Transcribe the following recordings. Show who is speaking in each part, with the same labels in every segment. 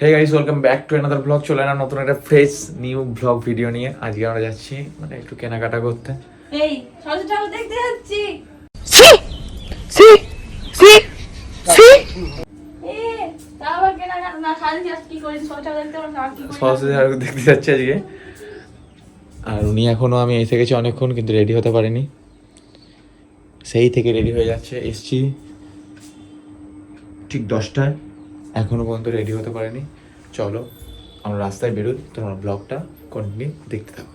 Speaker 1: Hey guys welcome back to another blog চলে এলাম নতুন একটা ফ্রেশ নিউ ব্লগ ভিডিও নিয়ে। আজকে আমরা যাচ্ছি মানে একটু কেনাকাটা করতে।
Speaker 2: এই সরস্বতী ঠাকুর দেখতে যাচ্ছি। না না?
Speaker 1: সরস্বতী ঠাকুর দেখতে যাচ্ছি আজকে। আর উনি এখনও আমি এসে গেছি অনেকক্ষণ, কিন্তু রেডি হতে পারিনি। সেই থেকে রেডি হয়ে যাচ্ছে, এসছি। ঠিক দশটায়। এখনও পর্যন্ত রেডি হতে পারিনি। চলো, আমরা রাস্তায় বেরোই। তোমার ব্লগটা কন্টিনিউ দেখতে থাকো।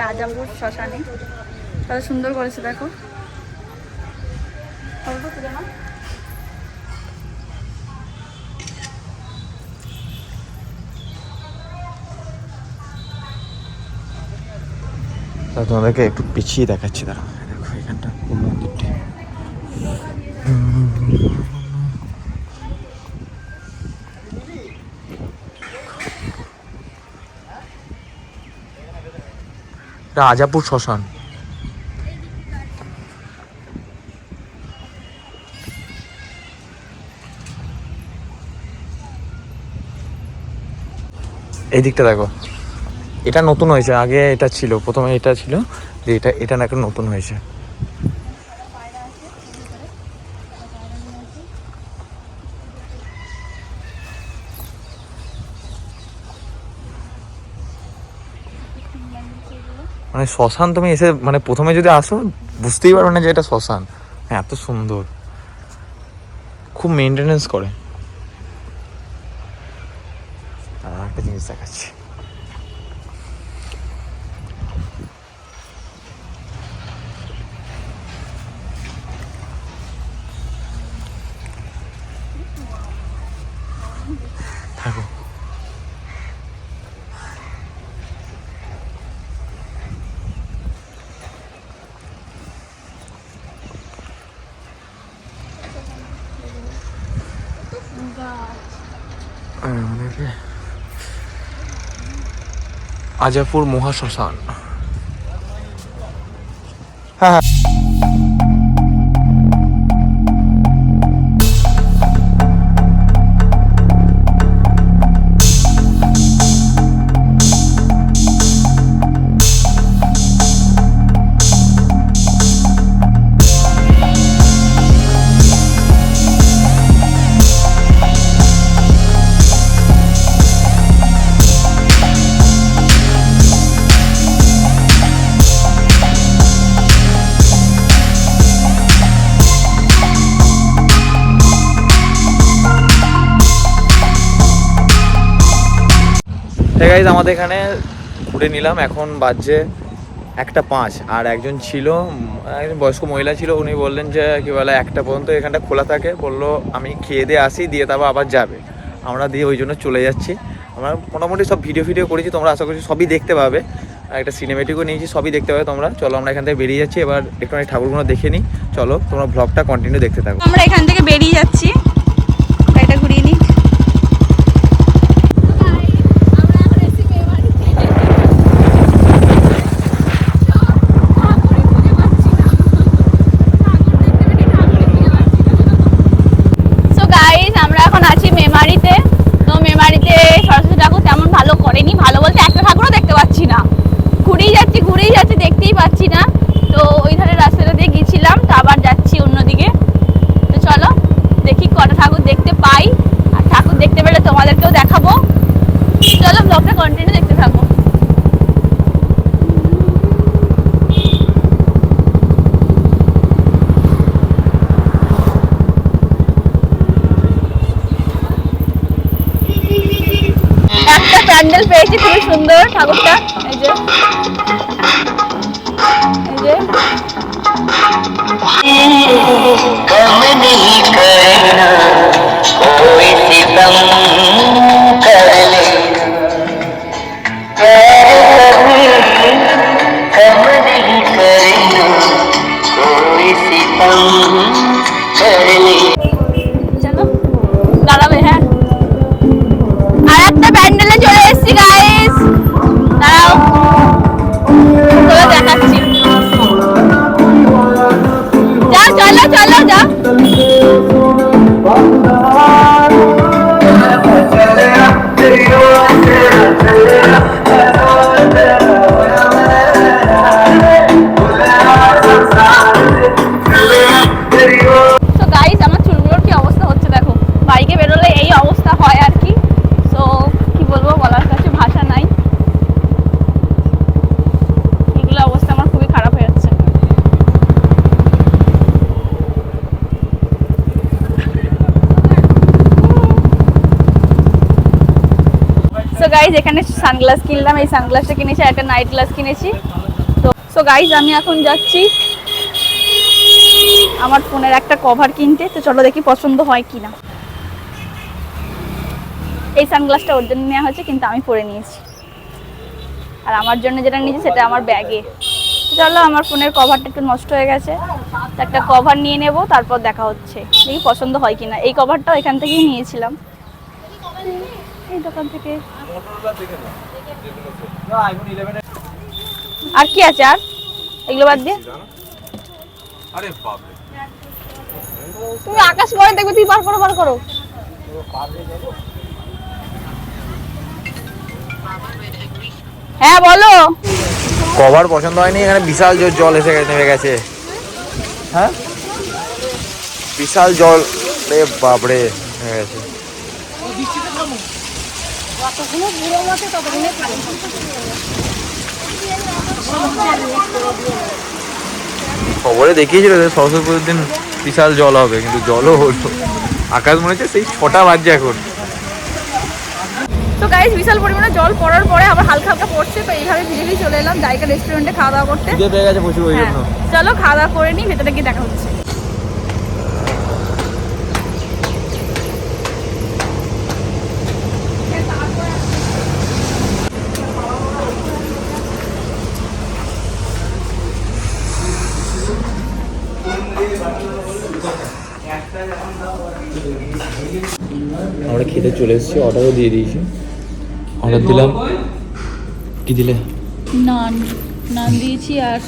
Speaker 2: রাজাপুর শ্মশানে কত সুন্দর করেছে দেখো।
Speaker 1: তোমাদেরকে একটু পিছিয়ে দেখাচ্ছি দাঁড়া দেখো এখানটা কোন মন্দিরটি রাজাপুর শ্মশান। এই দিকটা দেখো। এটা নতুন হয়েছে, আগে এটা ছিল, প্রথমে এটা ছিল, যে এটা এটা নাকি নতুন হয়েছে। মানে শ্মশান তুমি এসে মানে প্রথমে যদি আসো, বুঝতেই পারবে না যে এটা শ্মশান। হ্যাঁ এত সুন্দর। খুব মেনটেনেন্স করে। আর একটা জিনিস দেখাচ্ছি। থাকো। আজাপুর মহাশ্মশান। হ্যাঁ হ্যাঁ আছে আমাদের এখানে ঘুরে নিলাম। এখন বাজছে একটা পাঁচ। আর একজন ছিল, একজন বয়স্ক মহিলা ছিল, উনি বললেন যে, কি বলে, একটা পর্যন্ত এখানটা খোলা থাকে। বলল, আমি খেয়ে দিয়ে আসি, দিয়ে তারপর আবার যাবে। আমরা দিয়ে ওই জন্য চলে যাচ্ছি। আমরা মোটামুটি সব ভিডিও ফিডিও করেছি, তোমরা আশা করছি সবই দেখতে পাবে। একটা সিনেমেটিকও নিয়েছি, সবই দেখতে পাবে তোমরা। চলো, আমরা এখান থেকে বেরিয়ে যাচ্ছি। এবার একটুখানি ঠাকুরগুলো দেখে নিই। চলো, তোমরা ব্লগটা কন্টিনিউ দেখতে থাকো।
Speaker 2: আমরা এখান থেকে বেরিয়ে যাচ্ছি গাড়িটা ঘুরিয়ে নিই সো গাইস আমরা এখন আছি মেমারিতে। তো মেমারিতে সরস্বতী ঠাকুর তেমন ভালো করেনি, ভালো বলতে একটা ঠাকুরও দেখতে পাচ্ছি না। ঘুরেই যাচ্ছি ঘুরেই যাচ্ছি, দেখতেই পাচ্ছি না। তো ওই ধারে রাস্তাটা দিয়ে গেছিলাম, তো আবার যাচ্ছি অন্যদিকে। তো চলো, দেখি কটা ঠাকুর দেখতে পাই। আর ঠাকুর দেখতে পেলে তোমাদেরকেও দেখাবো। চলো ব্লগটা কন্টিনিউ দেখতে থাকো একটা প্যান্ডেল পেয়েছি খুবই সুন্দর ঠাকুরটা। এই যে। এই গাইজ এখানে সানগ্লাস কিনলাম। এই সানগ্লাসটা কিনেছি, আর একটা নাইট গ্লাস কিনেছি। তো সো গাইজ আমি এখন যাচ্ছি আমার ফোনের একটা কভার কিনতে। তো চলো দেখি পছন্দ হয় কি না এই সানগ্লাসটা ওর জন্য নেওয়া হয়েছে, কিন্তু আমি পরে নিয়েছি। আর আমার জন্য যেটা নিয়েছি, সেটা আমার ব্যাগে চলো, আমার ফোনের কভারটা একটু নষ্ট হয়ে গেছে। একটা কভার নিয়ে নেব, তারপর দেখা হচ্ছে। দেখি পছন্দ হয় কিনা। এই কভারটাও এখান থেকেই নিয়েছিলাম। এই দোকান থেকে। আর কি আছে আর? এগুলো বাদ দিয়ে?
Speaker 1: আরে বাপরে।
Speaker 2: তুমি আকাশ পরে দেখবে তুই বার করো বার করো। হ্যাঁ বলো।
Speaker 1: কভার পছন্দ হয়নি? এখানে বিশাল জোর জল এসে গেছে নেমে গেছে। হ্যাঁ? বিশাল জল রে বাপরে নেমে গেছে। খবরে দেখিয়েছিল যে সরস্বতী পুজোর দিন বিশাল জল হবে কিন্তু জলও হলো। আকাশ মনে হচ্ছে সেই ছটা বাজছে এখন।
Speaker 2: তো গাইস বিশাল পরিমাণে জল পড়ার পরে আবার হালকা হালকা পড়ছে তো এইভাবে ধীরে চলে এলাম জায়গা রেস্টুরেন্টে খাওয়া দাওয়া করতে। হ্যাঁ চলো খাওয়া দাওয়া করে নিই ভেতরে গিয়ে দেখা হচ্ছে।
Speaker 1: আমরা খেতে চলে এসেছি অর্ডারও দিয়ে দিয়েছি। অর্ডার দিলাম। কি দিলে?
Speaker 2: নান। নান দিয়েছি আর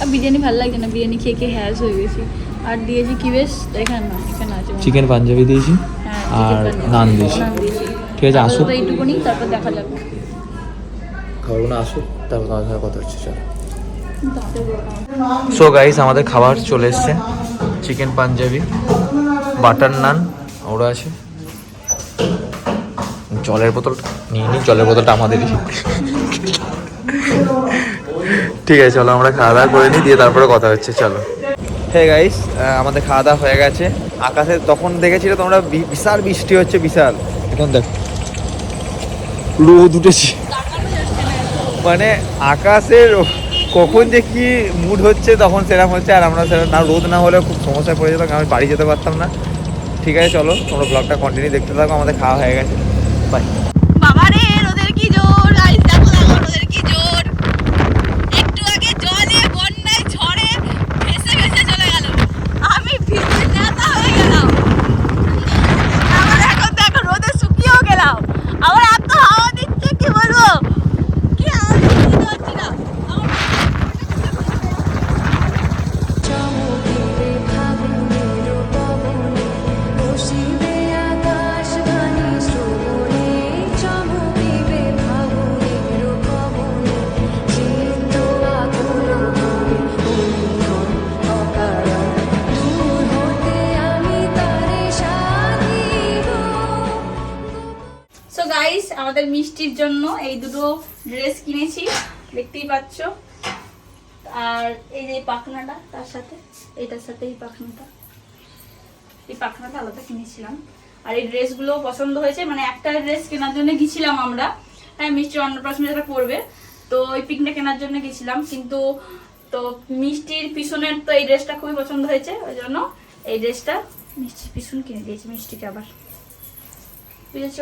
Speaker 2: আর বিরিয়ানি ভালো লাগছে না বিরিয়ানি খেয়ে খেয়ে হ্যাস হয়ে গেছি। আর দিয়েছি কি বেশ এখানে না এখানে আছে।
Speaker 1: চিকেন পাঞ্জাবি দিয়েছি
Speaker 2: হ্যাঁ,
Speaker 1: আর নান দিয়েছি। ঠিক আছে
Speaker 2: আপাতত এইটুকুনি তারপর দেখা যাবে।
Speaker 1: খাবারগুলো আসুক তারপর তোমার সাথে কথা হচ্ছে চলো। সো গাইস আমাদের খাবার চলে এসছে। চিকেন পাঞ্জাবি বাটার নান ওরা আছে। জলের বোতল, নিয়ে নিই জলের বোতলটা আমাদেরই। ঠিক আছে, চলো আমরা খাওয়া দাওয়া করে নিই দিয়ে তারপরে কথা হচ্ছে, চলো। হ্যাঁ গাইস আমাদের খাওয়া দাওয়া হয়ে গেছে। আকাশে তখন দেখেছিলে তোমরা বিশাল বৃষ্টি হচ্ছে, বিশাল। এখন দেখো। রোদ উঠেছে মানে আকাশের কখন যে কি মুড হচ্ছে তখন সেরকম হচ্ছে, আর আমরা সেরকম না, রোদ না হলে খুব সমস্যায় পড়ে যেতাম আমি বাড়ি যেতে পারতাম না। ঠিক আছে, চলো, তোমরা ব্লগটা কন্টিনিউ দেখতে থাকো, আমাদের খাওয়া হয়ে গেছে। বাই
Speaker 2: আমাদের মিষ্টির জন্য এই দুটো ড্রেস কিনেছি, দেখতেই পাচ্ছ। আর এই যে পাখনাটা, তার সাথে এটার সাথে এই পাখনাটা। এই পাখনাটা আলাদা কিনেছিলাম। আর এই ড্রেসগুলো পছন্দ হয়েছে মানে একটা ড্রেস কেনার জন্য গেছিলাম আমরা। হ্যাঁ মিষ্টির অন্নপ্রাশনে যেটা পরবে, তো ওই পিকটা কেনার জন্য গেছিলাম। কিন্তু তো মিষ্টির পিছনের তো এই ড্রেসটা খুবই পছন্দ হয়েছে, ওই জন্য এই ড্রেসটা মিষ্টির পিছন কিনে দিয়েছি, মিষ্টিকে আবার। বুঝেছ?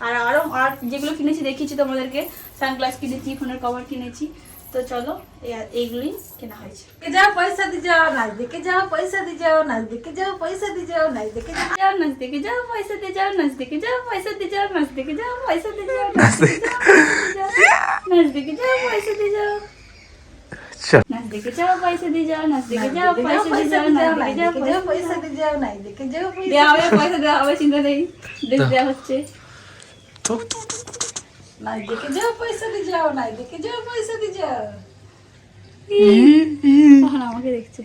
Speaker 2: আর আরও আর যেগুলো কিনেছি দেখিয়েছি তোমাদেরকে সানগ্লাস কিনেছি ফোনের কভার কিনেছি তো চলো এই- এইগুলি কেনা হয়েছে
Speaker 3: যাও পয়সা দি যাও নাচ দেখে যাও পয়সা দি যাও নাচ দেখে যাও পয়সা দি যাও নাচ দেখে যাও
Speaker 2: যাও নাচ দেখে যাও পয়সা দিয়ে যাও নাচ দেখে যাও পয়সা দিয়ে যাও নাচ দেখে যাও পয়সা দিয়ে যাও নাচ দেখে যাও নাচ দেখে যাও পয়সা দিয়ে যাও নাচ দেখে যাও পয়সা দিয়ে যাও নাচ দেখে যাও পয়সা দিয়ে যাও নাচ দেখে যাও পয়সা
Speaker 3: পয়সা দি যাও নাচ দেখে যাও পয়সা
Speaker 2: দেওয়া হবে পয়সা চিন্তা নেই দেওয়া হচ্ছে
Speaker 3: নাচ দেখে যাও পয়সা দি যাও নাচ দেখে যাও পয়সা দি যাও।
Speaker 2: আমাকে দেখছে।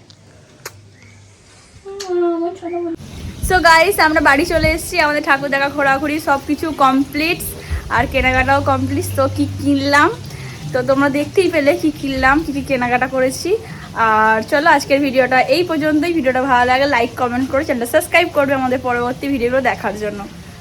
Speaker 2: সো গাইস আমরা বাড়ি চলে এসেছি আমাদের ঠাকুর দেখা ঘোরাঘুরি সব কিছু কমপ্লিট আর কেনাকাটাও কমপ্লিট তো কি কিনলাম? তো তোমরা দেখতেই পেলে কি কিনলাম কি কি কেনাকাটা করেছি। আর চলো আজকের ভিডিওটা এই পর্যন্তই। ভিডিওটা ভালো লাগে লাইক কমেন্ট করে চ্যানেলটা সাবস্ক্রাইব করবে আমাদের পরবর্তী ভিডিওগুলো দেখার জন্য।